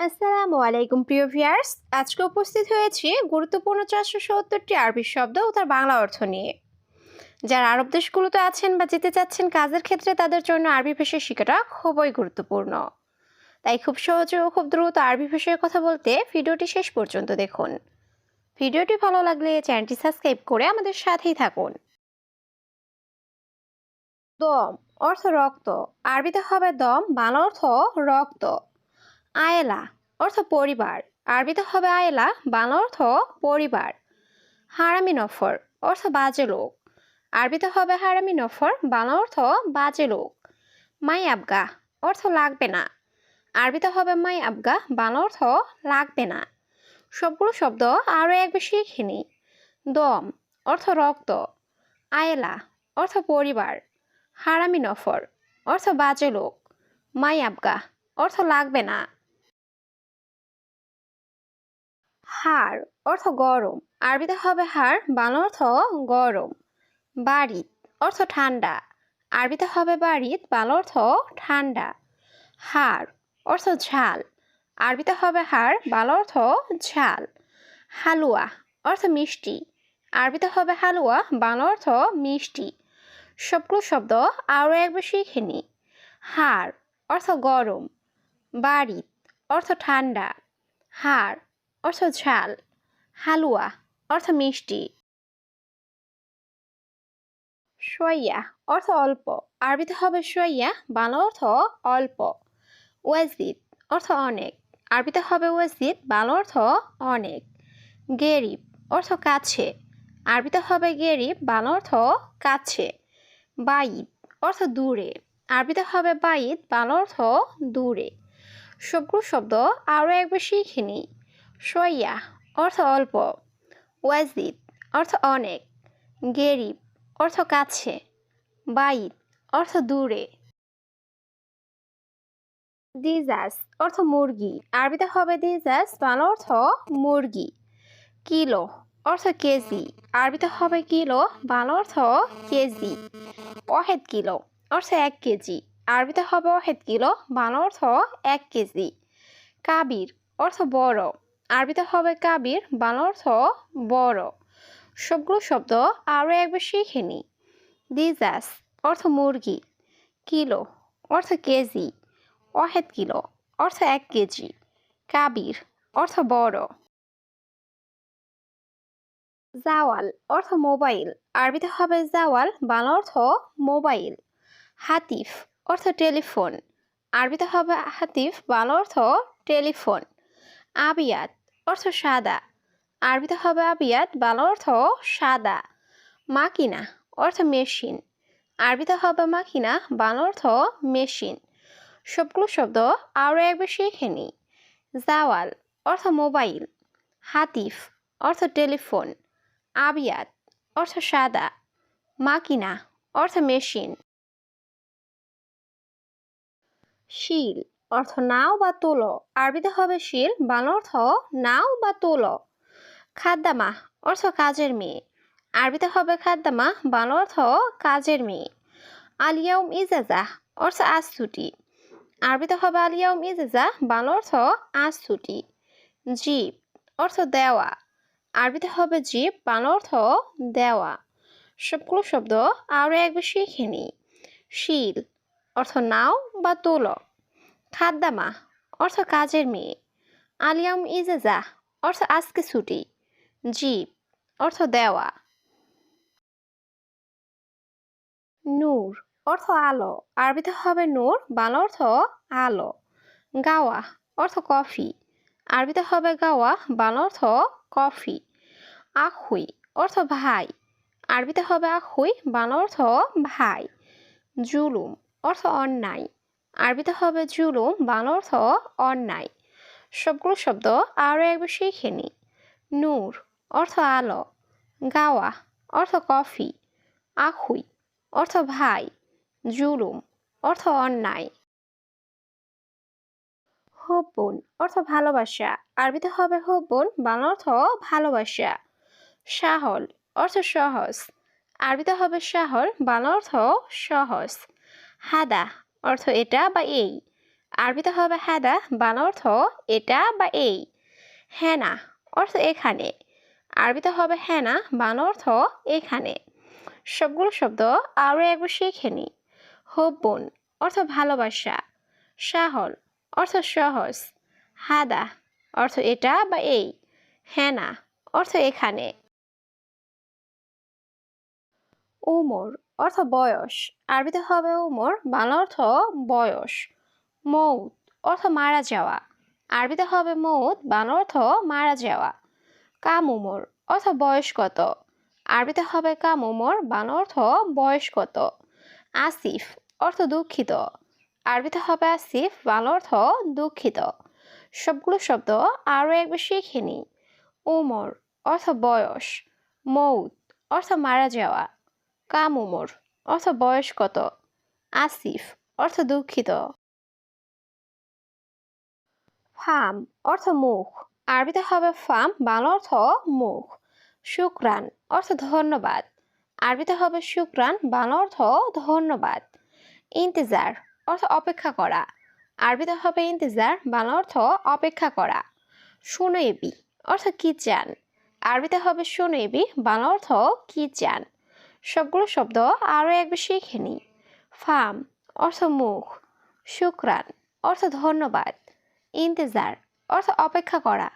আসসালামু আলাইকুম, প্রিয় ভিয়ার্স আজকে উপস্থিত হয়েছি গুরুত্বপূর্ণ চারশো সত্তরটি আরবি শব্দ ও তার বাংলা অর্থ নিয়ে। যারা আরব দেশগুলোতে আছেন বা যেতে চাচ্ছেন কাজের ক্ষেত্রে তাদের জন্য আরবি ভাষা শেখাটা খুবই গুরুত্বপূর্ণ। তাই খুব সহজে ও খুব দ্রুত আরবি ভাষায় কথা বলতে ভিডিওটি শেষ পর্যন্ত দেখুন। ভিডিওটি ভালো লাগলে চ্যানেলটি সাবস্ক্রাইব করে আমাদের সাথেই থাকুন। দম অর্থ রক্ত। আরবিতে হবে দম, বাংলা অর্থ রক্ত। আয়েলা অর্থ পরিবার। আরবিতে হবে আয়েলা, বাংলা অর্থ পরিবার। হারামি নফর অর্থ বাজে লোক। আরবিতে হবে হারামি নফর, বাংলা অর্থ বাজে লোক। মাই আবগা অর্থ লাগবে না। আরবিতে হবে মাই আবগা, বাংলা অর্থ লাগবে না। সবগুলো শব্দ আরও একবার শিখে নি। দম অর্থ রক্ত। আয়েলা অর্থ পরিবার। হারামি নফর অর্থ বাজে লোক। মাই আবগা অর্থ লাগবে না। হাড় অর্থ গরম। আরবিতে হবে হাড় বাংলা অর্থ গরম। বাড়িত অর্থ ঠান্ডা। আরবিতে হবে বাড়িত বাংলা অর্থ ঠান্ডা। হাড় অর্থ ঝাল। আরবিতে হবে হাড় বাংলা অর্থ ঝাল। হালুয়া অর্থ মিষ্টি। আরবিতে হবে হালুয়া, বাংলা অর্থ মিষ্টি। সবগুলো শব্দ আরও একবার শিখে নি। হাড় অর্থ গরম। বাড়িত অর্থ ঠান্ডা। হাড় অর্থ ঝাল, হালুয়া, অর্থ মিষ্টি। সইয়া অর্থ অল্প। আরবিতে হবে সইয়া বাংলা অর্থ অল্প। ওয়াজিদ, অর্থ অনেক। আরবিতে হবে ওয়াজিদ, বাংলা অর্থ অনেক। গেরিব, অর্থ কাছে। আরবিতে হবে গেরিব, বাংলা অর্থ কাছে। বাইদ অর্থ দূরে। আরবিতে হবে বাইদ বাংলা অর্থ দূরে। সবগুলো শব্দ আরও একবার শিখে নিই। সইয়া অর্থ অল্প। ওয়াজিদ, অর্থ অনেক। গেরিব, অর্থ কাছে। বাইদ, অর্থ দূরে। দিজাস, অর্থ মুরগি। আরবিতে হবে দিজাস বাংলা অর্থ মুরগি। কিলো, অর্থ কেজি। আরবিতে হবে কিলো বাংলা অর্থ কেজি। অহেদ কিলো, অর্থ এক কেজি। আরবিতে হবে অহেদ কিলো বাংলা অর্থ এক কেজি। কাবির, অর্থ বড়। আরবিতে হবে কাবির, বাংলা অর্থ বড়। সবগুলো শব্দ আরও একবার শিখে নি। দিজাস অর্থ মুরগি। কিলো অর্থ কেজি। অহেদ কিলো অর্থ এক কেজি। কাবির, অর্থ বড়। জাওয়াল, অর্থ মোবাইল। আরবিতে হবে জাওয়াল, বাংলা অর্থ মোবাইল। হাতিফ, অর্থ টেলিফোন। আরবিতে হবে হাতিফ, বাংলা অর্থ টেলিফোন। আবিয়াত, অর্থ সাদা। আরবিতে হবে আবিয়াত, বাংলা অর্থ সাদা। মাকিনা, অর্থ মেশিন। আরবিতে হবে মাকিনা, বাংলা অর্থ মেশিন। সবগুলো শব্দ আরও একবার শিখে নিই। জাওয়াল, অর্থ মোবাইল। হাতিফ, অর্থ টেলিফোন। আবিয়াত, অর্থ সাদা। মাকিনা, অর্থ মেশিন। শিল অর্থ নাও বা তোলো। আরবিতে হবে শিল, বাংলা অর্থ নাও বা তোলো। খাদ্দামা অর্থ কাজের মেয়ে। আরবিতে হবে খাদ্দামা বাংলা অর্থ কাজের মেয়ে। আলিয়াউম ইজাজা, অর্থ আজ ছুটি। আরবিতে হবে আলিয়াউম ইজাজা, বাংলা অর্থ আজ ছুটি। জীব, অর্থ দেওয়া। আরবিতে হবে জীব, বাংলা অর্থ দেওয়া। সবগুলো শব্দ আরও একবার শিখে নিই শিল, অর্থ নাও বা তোলো। খাদ্দামা অর্থ কাজের মেয়ে। আলিয়াম ইজেজা, অর্থ আজকে ছুটি। জীব, অর্থ দেওয়া। নূর, অর্থ আলো। আরবিতে হবে নূর, বাংলা অর্থ আলো। গাওয়া, অর্থ কফি। আরবিতে হবে গাওয়া, বাংলা অর্থ কফি। আখুই, অর্থ ভাই। আরবিতে হবে আখুই, বাংলা অর্থ ভাই। জুলুম, অর্থ অন্যায়। আরবিতে হবে জুলুম, বাংলা অর্থ অন্যায়। সবগুলো শব্দ আরও একবার শিখে নি নূর অর্থ আলো, গাওয়া অর্থ কফি, আখুই অর্থ ভাই, জুলুম অর্থ অন্যায়। হব্বন অর্থ ভালোবাসা, আরবিতে হবে হব্বন, বাংলা অর্থ ভালোবাসা। সাহল অর্থ সহজ, আরবিতে হবে সাহল, বাংলা অর্থ সহজ। হাদা অর্থ এটা বা এই। আরবিতে হবে হ্যাদা বাংলা অর্থ এটা বা এই। হ্যানা অর্থ এখানে। আরবিতে হবে হ্যানা বাংলা অর্থ এখানে। সবগুলো শব্দ আরও একবার শিখে নি। হব্বন অর্থ ভালোবাসা। সাহল অর্থ সহজ। হাদা অর্থ এটা বা এই। হ্যানা অর্থ এখানে। উমর অর্থ বয়স। আরবিতে হবে উমর, বাংলা অর্থ বয়স। মৌত, অর্থ মারা যাওয়া। আরবিতে হবে মৌত, বাংলা অর্থ মারা যাওয়া। কাম উমর, অর্থ বয়স কত আরবিতে হবে কাম উমর, বাংলা অর্থ বয়স কত আসিফ, অর্থ দুঃখিত। আরবিতে হবে আসিফ, বাংলা অর্থ দুঃখিত। সবগুলো শব্দ আরও একবার শিখে নি উমর, অর্থ বয়স। মৌত, অর্থ মারা যাওয়া। কাম উমর, অর্থ বয়স কত আসিফ, অর্থ দুঃখিত। ফাম, অর্থ মুখ। আরবিতে হবে ফাম, বাংলা অর্থ মুখ। শুক্রান, অর্থ ধন্যবাদ। আরবিতে হবে শুক্রান, বাংলা অর্থ ধন্যবাদ। ইন্তেজার, অর্থ অপেক্ষা করা। আরবিতে হবে ইন্তেজার, বাংলা অর্থ অপেক্ষা করা। সুনয়েবি অর্থ কি চান? আরবিতে হবে সুনয়েবি বাংলা অর্থ কি চান? সবগুলো শব্দ আরও একবার শিখে নিই। ফাম, অর্থ মুখ। শুক্রান অর্থ ধন্যবাদ। ইন্তেজার, অর্থ অপেক্ষা করা।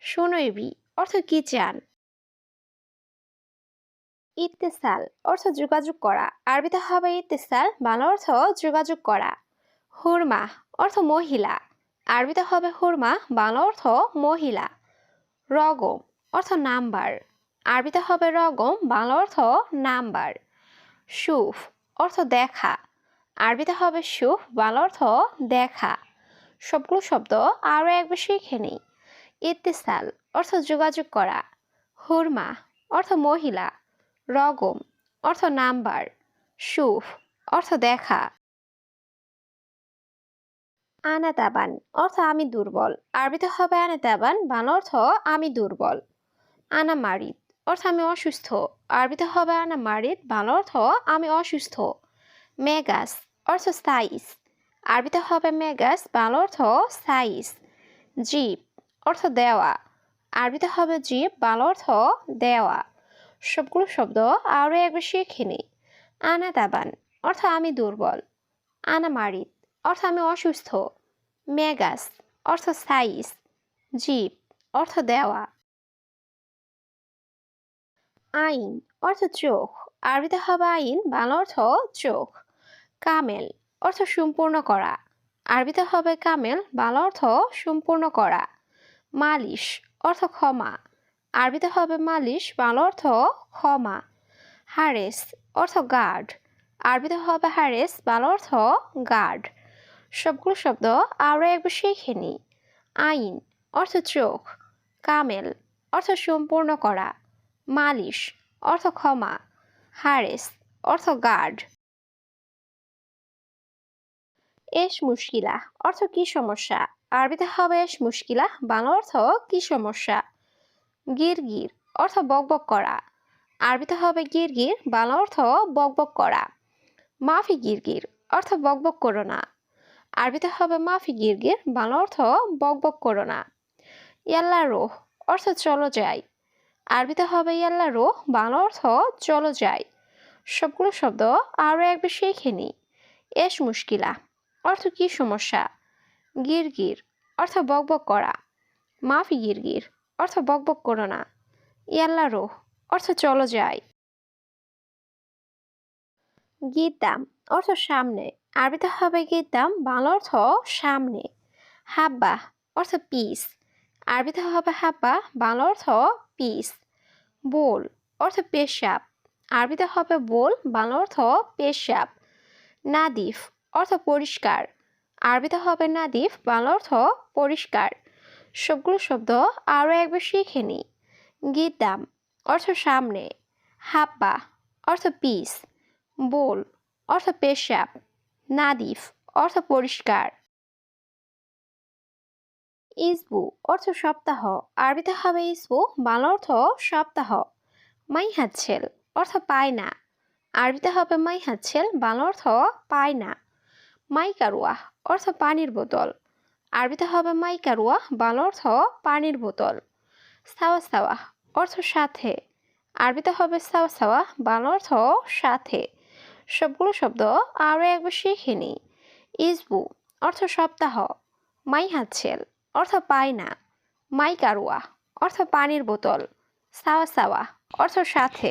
সুনৈবি, অর্থ কি চান? ইত্তেসাল, অর্থ যোগাযোগ করা। আরবিতে হবে ইত্তেসাল, বাংলা অর্থ যোগাযোগ করা। হুরমা, অর্থ মহিলা। আরবিতে হবে হুরমা, বাংলা অর্থ মহিলা। রগম, অর্থ নাম্বার। আরবিতে হবে রগম, বাংলা অর্থ নাম্বার। সুফ, অর্থ দেখা। আরবিতে হবে সুফ, বাংলা অর্থ দেখা। সবগুলো শব্দ আরও একবার শিখে নিই। ইত্তেসাল, অর্থ যোগাযোগ করা। হুরমা, অর্থ মহিলা। রগম, অর্থ নাম্বার। সুফ, অর্থ দেখা। আনাতাবান, অর্থ আমি দুর্বল। আরবিতে হবে আনাতাবান, বাংলা অর্থ আমি দুর্বল। আনা মারিদ অর্থ আমি অসুস্থ। আরবিতে হবে আনা মারিদ, বাংলা অর্থ আমি অসুস্থ। মেগাস, অর্থ সাইজ। আরবিতে হবে মেগাস, বাংলা অর্থ সাইজ। জিপ অর্থ দেওয়া। আরবিতে হবে জিপ বাংলা অর্থ দেওয়া। সবগুলো শব্দ আরও একবার শিখে নিই আনা দাবান, অর্থ আমি দুর্বল। আনা মারিদ, অর্থ আমি অসুস্থ। মেগাস, অর্থ সাইজ। জিপ অর্থ দেওয়া। আইন, অর্থ চোখ। আরবিতে হবে আইন, বাংলা অর্থ চোখ। কামেল, অর্থ সম্পূর্ণ করা। আরবিতে হবে কামেল, বাংলা অর্থ সম্পূর্ণ করা। মালিশ, অর্থ ক্ষমা। আরবিতে হবে মালিশ, বাংলা অর্থ ক্ষমা। হারেস, অর্থ গার্ড। আরবিতে হবে হারেস, বাংলা অর্থ গার্ড। সবগুলো শব্দ আরও একবার শিখে নিই। আইন, অর্থ চোখ। কামেল, অর্থ সম্পূর্ণ করা। মালিশ, অর্থ ক্ষমা, হারেস, অর্থ গার্ড। এস মুশকিলা, অর্থ কি সমস্যা? আরবিতে হবে এস মুশকিলা, বাংলা অর্থ কি সমস্যা? গির গির অর্থ বকবক করা। আরবিতে হবে গির গির বাংলা অর্থ বকবক করা। মাফি গির গির অর্থ বকবক করো না। আরবিতে হবে মাফি গির গির বাংলা অর্থ বকবক করো না। ইয়াল্লা রোহ, অর্থ চলো যাই। আরবিতে হবে ইয়াল্লা রোহ বাংলা অর্থ চলো যাই। সবগুলো শব্দ আরও একবার শিখে নিই এস মুশকিলা, অর্থ কি সমস্যা? গির গির অর্থ বকবক করা। মাফি গির গির অর্থ বকবক করো না। ইয়াল্লা রোহ অর্থ চলো যাই। গীতাম অর্থ সামনে। আরবিতে হবে গীতাম বাংলা অর্থ সামনে। হাব্বা অর্থ পিস। আরবিতে হবে হাব্বা বাংলা অর্থ পিস। বোল অর্থ পেশাব। আরবিতে হবে বোল, বাংলা অর্থ পেশাব। নাদিফ অর্থ পরিষ্কার। আরবিতে হবে নাদিফ, বাংলা অর্থ পরিষ্কার। সবগুলো শব্দ আরও একবার শিখে নিই। গীতাম অর্থ সামনে। হাপ্পা অর্থ পিস। বোল অর্থ পেশাব। নাদিফ অর্থ পরিষ্কার। ইসবু অর্থ সপ্তাহ। আরবিতে হবে ইসবু, বাংলা অর্থ সপ্তাহ। মাই হাতছেল অর্থ পায় না আরবিতে হবে মাই হাতছেল বাংলা অর্থ পায় না মাইকারুয়া অর্থ পানির বোতল। আরবিতে হবে মাইকারুয়া, বাংলা অর্থ পানির বোতল। সাওয়া সাওয়া অর্থ সাথে। আরবিতে হবে সাওয়া সাওয়া বাংলা অর্থ সাথে। সবগুলো শব্দ আরও একবার শিখে নিই। ইসবু অর্থ সপ্তাহ। মাই হাতছেল অর্থ পায় না মাইকারুয়া অর্থ পানির বোতল। সাওয়া সাওয়া অর্থ সাথে।